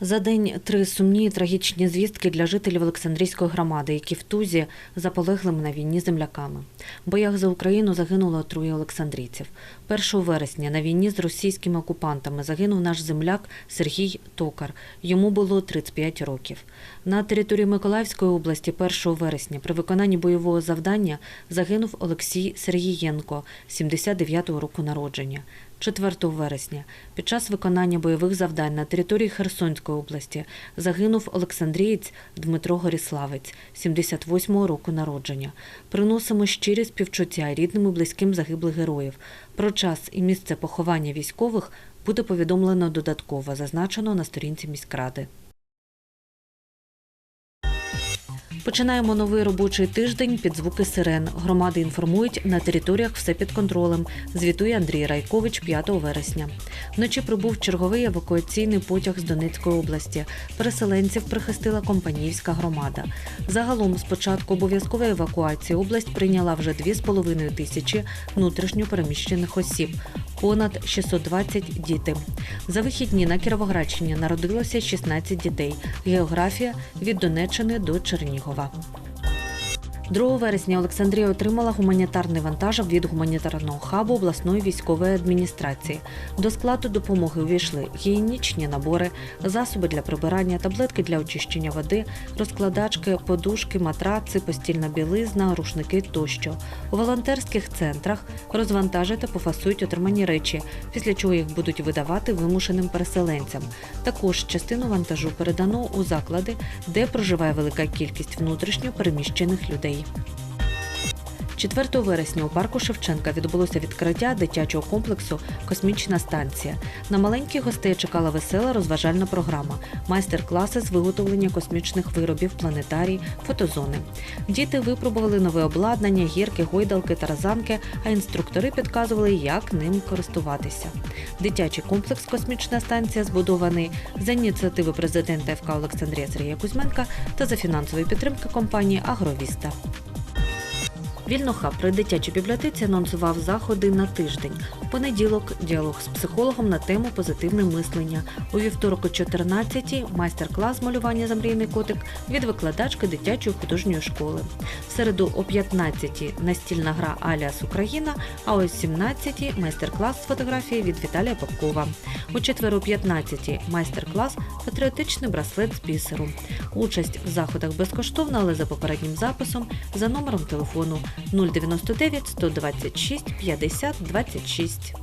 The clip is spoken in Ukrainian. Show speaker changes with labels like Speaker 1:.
Speaker 1: За день три сумні і трагічні звістки для жителів Олександрійської громади, які в Тузі заполеглими на війні земляками. В боях за Україну загинуло троє олександрійців. 1 вересня на війні з російськими окупантами загинув наш земляк Сергій Токар. Йому було 35 років. На території Миколаївської області 1 вересня при виконанні бойового завдання загинув Олексій Сергієнко, 79-го року народження. 4 вересня під час виконання бойових завдань на території Херсонської області загинув Олександрієць Дмитро Горіславець, 78-го року народження. Приносимо щирі співчуття рідним і близьким загиблих героїв. Про час і місце поховання військових буде повідомлено додатково, зазначено на сторінці міськради. Починаємо новий робочий тиждень під звуки сирен. Громади інформують, на територіях все під контролем. Звітує Андрій Райкович 5 вересня. Вночі прибув черговий евакуаційний потяг з Донецької області. Переселенців прихистила компанійська громада. Загалом з початку обов'язкової евакуації область прийняла вже 2,5 тисячі внутрішньо переміщених осіб. Понад 620 діти. За вихідні на Кіровоградщині народилося 16 дітей. Географія від Донеччини до Чернігова. 2 вересня Олександрія отримала гуманітарний вантаж від гуманітарного хабу обласної військової адміністрації. До складу допомоги увійшли гігієнічні набори, засоби для прибирання, таблетки для очищення води, розкладачки, подушки, матраци, постільна білизна, рушники тощо. У волонтерських центрах розвантажать та пофасують отримані речі, після чого їх будуть видавати вимушеним переселенцям. Також частину вантажу передано у заклади, де проживає велика кількість внутрішньо переміщених людей. Bye. 4 вересня у парку Шевченка відбулося відкриття дитячого комплексу Космічна станція. На маленьких гостей чекала весела розважальна програма, майстер-класи з виготовлення космічних виробів, планетарій, фотозони. Діти випробували нове обладнання, гірки, гойдалки, таразанки, а інструктори підказували, як ним користуватися. Дитячий комплекс Космічна станція збудований за ініціативи президента ФК Олександрія Сергія Кузьменка та за фінансової підтримки компанії Агровіста. Вільнохаб при дитячій бібліотеці анонсував заходи на тиждень. В понеділок діалог з психологом на тему позитивне мислення. У вівторок о 14-й майстер-клас малювання замрійний котик від викладачки дитячої художньої школи. В середу о 15-й настільна гра Аліас Україна, а о 17-й майстер-клас з фотографії від Віталія Попкова. У четвер о 15-й майстер-клас патріотичний браслет з бісеру. Участь в заходах безкоштовна, але за попереднім записом за номером телефону 099 126 50 26.